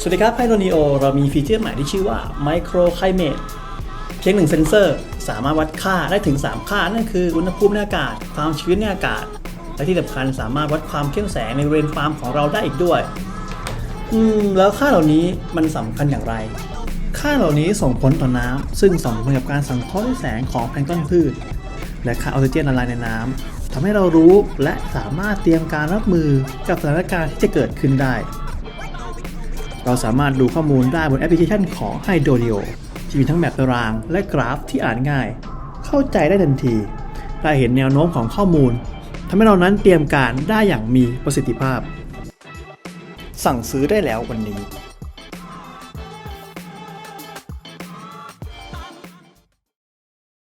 สวัสดีครับไพโ n นีโอเรามีฟีเจอร์ใหม่ที่ชื่อว่า Micro Climate เพียงหนึ่งเซนเซอร์ สามารถวัดค่าได้ถึง 3 ค่า นั่นคืออุณหภูมิในอากาศ ความชื้นในอากาศ และที่สำคัญสามารถวัดความเข้มแสงในบริเวณฟาร์มของเราได้อีกด้วย อืม แล้วค่าเหล่านี้มันสำคัญอย่างไร ค่าเหล่านี้ส่งผลต่อน้ำซึ่งส่งผลกับการสังเคราะห์ด้วยแสงของแพลงก์ต้นพืช และค่าออกซิเจนละลายในน้ำทำให้เรารู้และสามารถเตรียมการรับมือกับสถานการณ์ที่จะเกิดขึ้นได้ เราสามารถดูข้อมูลได้บนแอปพลิเคชันของ h y d r o d i o ที่มีทั้งแบบตารางและกราฟที่อ่านง่าย เข้าใจได้ทันที ได้เห็นแนวโน้มของข้อมูลทำให้เรานั้นเตรียมการได้อย่างมีประสิทธิภาพ สั่งซื้อได้แล้ววันนี้